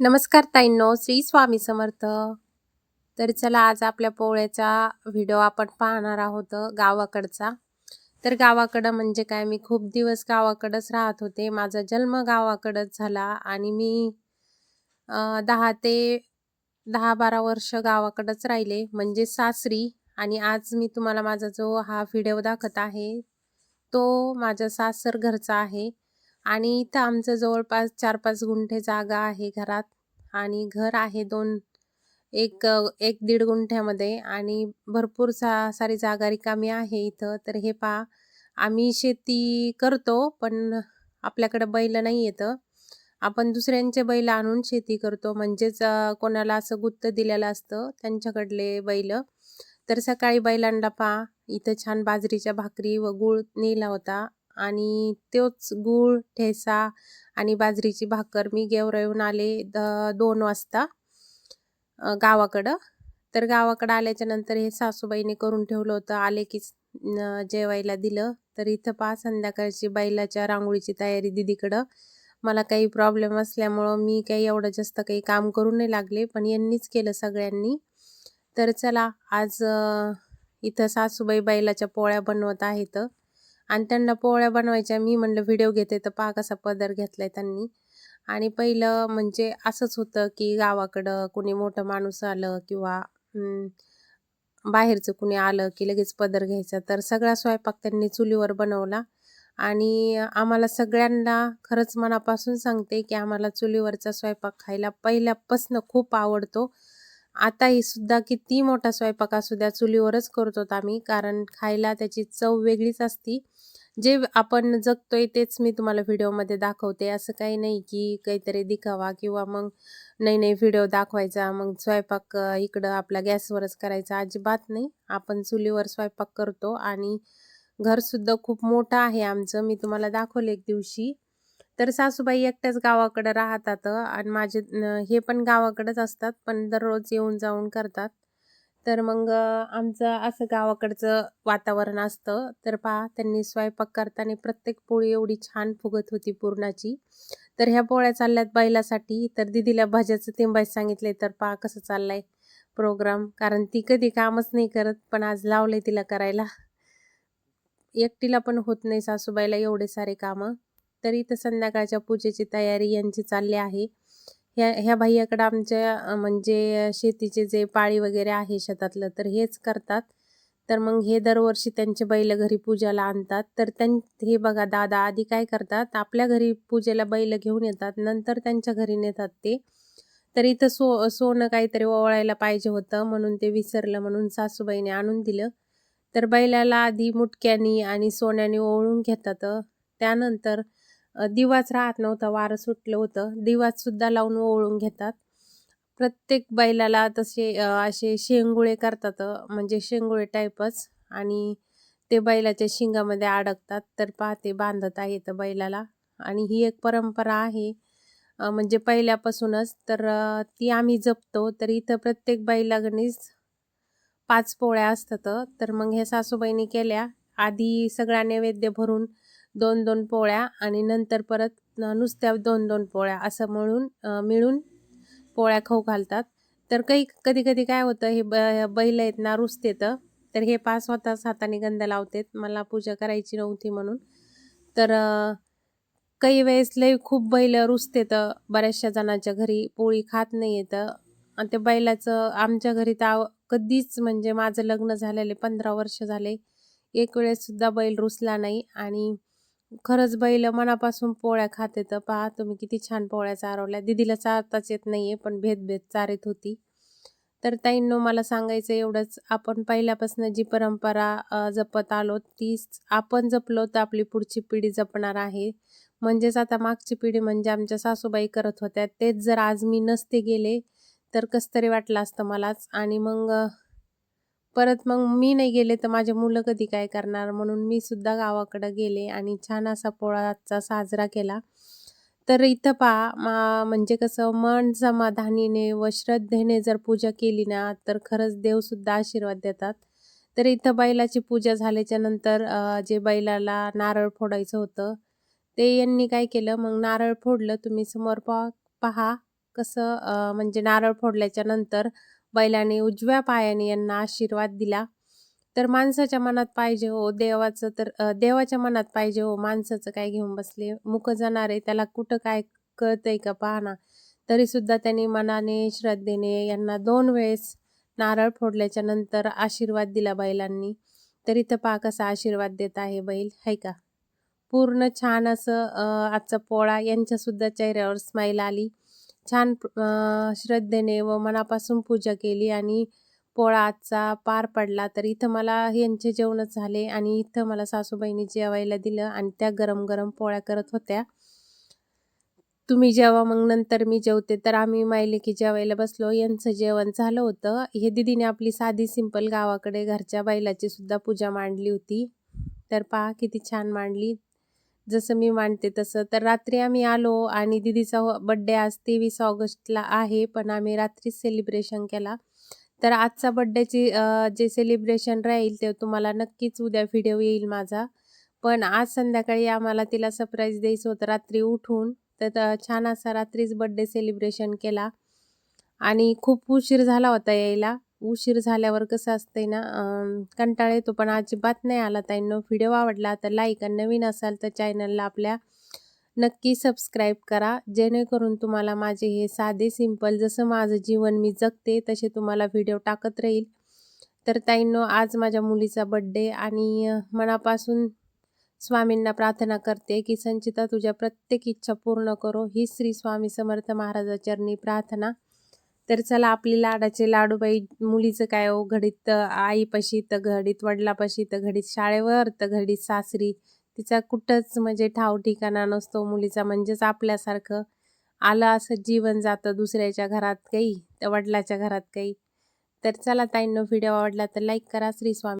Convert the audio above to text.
नमस्कार ताईंनो श्री स्वामी समर्थ. तर चला आज आपल्या पोळ्याचा व्हिडिओ आपण पाहणार आहोत गावाकडचा. तर गावाकडं म्हणजे काय? मी खूप दिवस गावाकडंच राहत होते. माझा जन्म गावाकडंच झाला आणि मी दहा ते दहा बारा वर्ष गावाकडंच राहिले. म्हणजे सासरी. आणि आज मी तुम्हाला माझा जो हा व्हिडिओ दाखवत आहे तो माझ्या सासर घरचा आहे. आणि इथं आमचं जवळपास चार पाच गुंठे जागा आहे घरात आणि घर आहे दोन एक एक दीड गुंठ्यामध्ये आणि भरपूर सा सारी जागा रिकामी आहे इथं. तर हे पहा आम्ही शेती करतो पण आपल्याकडं बैल नाही येतं. आपण दुसऱ्यांचे बैल आणून शेती करतो. म्हणजेच कोणाला असं गुत्त दिलेलं असतं त्यांच्याकडले बैल. तर सकाळी बैलांना पहा इथं छान बाजरीच्या भाकरी व गूळ नेला होता. आणि तोच गूळ ठेसा आणि बाजरीची भाकर मी गेवरावून आले द दोन वाजता गावाकडं. तर गावाकडं आल्याच्यानंतर हे सासूबाईने करून ठेवलं होतं. आले की जेवायला दिलं. तर इथं पहा संध्याकाळची बैलाच्या रांगोळीची तयारी दिदीकडं. मला काही प्रॉब्लेम असल्यामुळं मी काही एवढं जास्त काही काम करू नाही लागले पण यांनीच केलं सगळ्यांनी. तर चला आज इथं सासूबाई बैलाच्या पोळ्या बनवत आहेत. आणि त्यांना पोळ्या बनवायच्या. मी म्हणलं व्हिडिओ घेते तर पहा कसा पदर घेतलाय त्यांनी. आणि पहिलं म्हणजे असंच होतं की गावाकडं कुणी मोठं माणूस आलं किंवा बाहेरचं कुणी आलं की लगेच पदर घ्यायचा. तर सगळा स्वयंपाक त्यांनी चुलीवर बनवला. आणि आम्हाला सगळ्यांना खरंच मनापासून सांगते की आम्हाला चुलीवरचा स्वयंपाक खायला पहिल्यापासून खूप आवडतो. आताही सुद्धा किती मोठा स्वयंपाक असू द्या चुलीवरच करतो आम्ही. कारण खायला त्याची चव वेगळीच असती. जे आपण जगतोय तेच मी तुम्हाला व्हिडिओमध्ये दाखवते. असं काही नाही की काहीतरी दिखावा किंवा मग नाही नाही व्हिडिओ दाखवायचा मग स्वयंपाक इकडं आपला गॅसवरच करायचा. अजिबात नाही. आपण चुलीवर स्वयंपाक करतो आणि घरसुद्धा खूप मोठं आहे आमचं. मी तुम्हाला दाखवलं एक दिवशी. तर सासूबाई एकट्याच गावाकडे राहतात आणि माझे हे पण गावाकडेच असतात पण दररोज येऊन जाऊन करतात. तर मग आमचं असं गावाकडचं वातावरण असतं. तर पहा त्यांनी स्वयंपाक करताना प्रत्येक पोळी एवढी छान फुगत होती पूर्णाची. तर ह्या पोळ्या चालल्यात बैलासाठी. तर दिदीला भाज्याचं तिंबायचं सांगितले तर पहा कसं चाललंय प्रोग्राम कारण ती कधी कामच नाही करत पण आज लावले तिला करायला. एकटीला पण होत नाही सासूबाईला एवढे सारे कामं. तर इथं संध्याकाळच्या पूजेची तयारी यांची चालली आहे. ह्या ह्या भैयाकडं आमच्या म्हणजे शेतीचे जे पाळी वगैरे आहे शेतातलं तर हेच करतात. तर मग हे दरवर्षी त्यांचे बैल घरी पूजाला आणतात. तर त्यां हे बघा दादा आधी काय करतात आपल्या घरी पूजेला बैल घेऊन येतात नंतर त्यांच्या घरी नेतात ते. तर इथं सो सोनं काहीतरी ओवाळायला पाहिजे होतं म्हणून ते विसरलं म्हणून सासूबाईने आणून दिलं. तर बैलाला आधी मुटक्यानी आणि सोन्याने ओवळून घेतात. त्यानंतर दिवाच राहत नव्हता वारं सुटलं होतं. दिवाचसुद्धा लावून ओवळून घेतात. प्रत्येक बैलाला तसे असे शेंगुळे करतात म्हणजे शेंगुळे टाईपच आणि ते बैलाच्या शिंगामध्ये अडकतात. तर पाहते बांधत आहेत बैलाला. आणि ही एक परंपरा आहे. म्हणजे पहिल्यापासूनच. तर ती आम्ही जपतो. तर इथं प्रत्येक बैलागणीच पाच पोळ्या असतात. तर मग ह्या सासूबाईने केल्या. आधी सगळा नैवेद्य भरून दोन दोन पोळ्या आणि नंतर परत नुसत्या दोन दोन पोळ्या असं म्हणून मिळून पोळ्या खाऊ घालतात. तर काही कधी कधी काय होतं हे ब बैल आहेत ना रुसते तर हे पाच स्वतःच हाताने गंध लावतेत. मला पूजा करायची नव्हती म्हणून. तर काही वेळेस लई खूप बैल रुसतेत बऱ्याचशा जणांच्या घरी पोळी खात नाही येतं आणि त्या बैलाचं आमच्या घरी तर कधीच म्हणजे माझं लग्न झालेले पंधरा वर्ष झाले. एक वेळेस सुद्धा बैल रुसला नाही आणि खरंच बैल मनापासून पोळ्या खाते तर पहा तुम्ही किती छान पोळ्या चारवल्या. दिदीला चारताच येत नाही आहे पण भेद चारित होती. तर ताईंनो मला सांगायचं एवढंच. आपण पहिल्यापासून जी परंपरा जपत आलो तीच आपण जपलो तर आपली पुढची पिढी जपणार आहे. म्हणजेच आता मागची पिढी म्हणजे आमच्या सासूबाई करत होत्या. तेच जर आज मी नसते गेले तर कस तरी वाटलं असतं मलाच. आणि मग परत मग मी नाही गेले तर माझे मुलं कधी काय करणार? म्हणून मी सुद्धा गावाकडे गेले आणि छान असा पोळाचा साजरा केला. तर इथं पहा म्हणजे कसं मन समाधानीने व श्रद्धेने जर पूजा केली ना तर खरंच देवसुद्धा आशीर्वाद देतात. तर इथं बैलाची पूजा झाल्याच्यानंतर जे बैलाला नारळ फोडायचं होतं ते यांनी काय केलं? मग नारळ फोडलं. तुम्ही समोर पहा कसं म्हणजे नारळ फोडल्याच्या नंतर बैलाने उजव्या पायाने यांना आशीर्वाद दिला. तर माणसाच्या मनात पाहिजे हो देवाचं तर देवाच्या मनात पाहिजे हो माणसाचं काय घेऊन बसले? मुख जाणार आहे त्याला कुठं काय कळतंय का पाहना? तरी सुद्धा त्यांनी मनाने श्रद्धेने यांना दोन वेळेस नारळ फोडल्याच्या नंतर आशीर्वाद दिला बैलांनी. तर इथं पहा कसा आशीर्वाद देत आहे बैल हाय का? पूर्ण छान असं आजचा पोळा यांच्यासुद्धा चेहऱ्यावर स्माईल आली. छान श्रद्धेने व मनापासून पूजा केली आणि पोळा आजचा पार पडला. तर इथं मला यांचे जेवणच झाले आणि इथं मला सासूबाईंनी जेवायला दिलं आणि त्या गरम गरम पोळ्या करत होत्या. तुम्ही जेव्हा मग नंतर मी जेवते. तर आम्ही मायलेकी की जेवायला बसलो. यांचं जेवण झालं होतं. हे दिदीने आपली साधी सिंपल गावाकडे घरच्या बैलाची सुद्धा पूजा मांडली होती. तर पहा किती छान मांडली. जसं मी मांडते तसं. तर रात्री आम्ही आलो आणि दिदीचा हो, बड्डे आज तेवीस ऑगस्टला आहे पण आम्ही रात्रीच सेलिब्रेशन केला. तर आजचा बड्डेची जे सेलिब्रेशन राहील ते तुम्हाला नक्कीच उद्या व्हिडिओ येईल माझा. पण आज संध्याकाळी आम्हाला तिला सरप्राईज द्यायचं होतं. रात्री उठून तर छान असा रात्रीच बड्डे सेलिब्रेशन केला. आणि खूप उशीर झाला होता यायला. उशीर झाल्यावर कसं असतंय ना कंटाळा येतो. पण अजिबात नाही आला ताईंनो. व्हिडिओ आवडला तर लाईक आणि नवीन असाल तर चॅनलला आपल्या नक्की सबस्क्राईब करा. जेणेकरून तुम्हाला माझे हे साधे सिंपल जसं माझं जीवन मी जगते तसे तुम्हाला व्हिडिओ टाकत राहील. तर ताईंनो आज माझ्या मुलीचा बड्डे आणि मनापासून स्वामींना प्रार्थना करते की संचिता तुझ्या प्रत्येक इच्छा पूर्ण करो. ही श्री स्वामी समर्थ महाराजाचरणी प्रार्थना. तर चला आपली लाडाचे लाडूबाई मुलीचं काय हो घडीत आईपाशी तर घडीत वडिलापाशी तर घडीत शाळेवर तर घडीत सासरी. तिचा कुठंच म्हणजे ठाव ठिकाणा नसतो मुलीचा म्हणजेच आपल्यासारखं आलं असं जीवन जातं दुसऱ्याच्या घरात काही तर वडिलाच्या घरात काही. तर चला ताईंनो व्हिडिओ आवडला तर लाईक करा. श्री स्वामी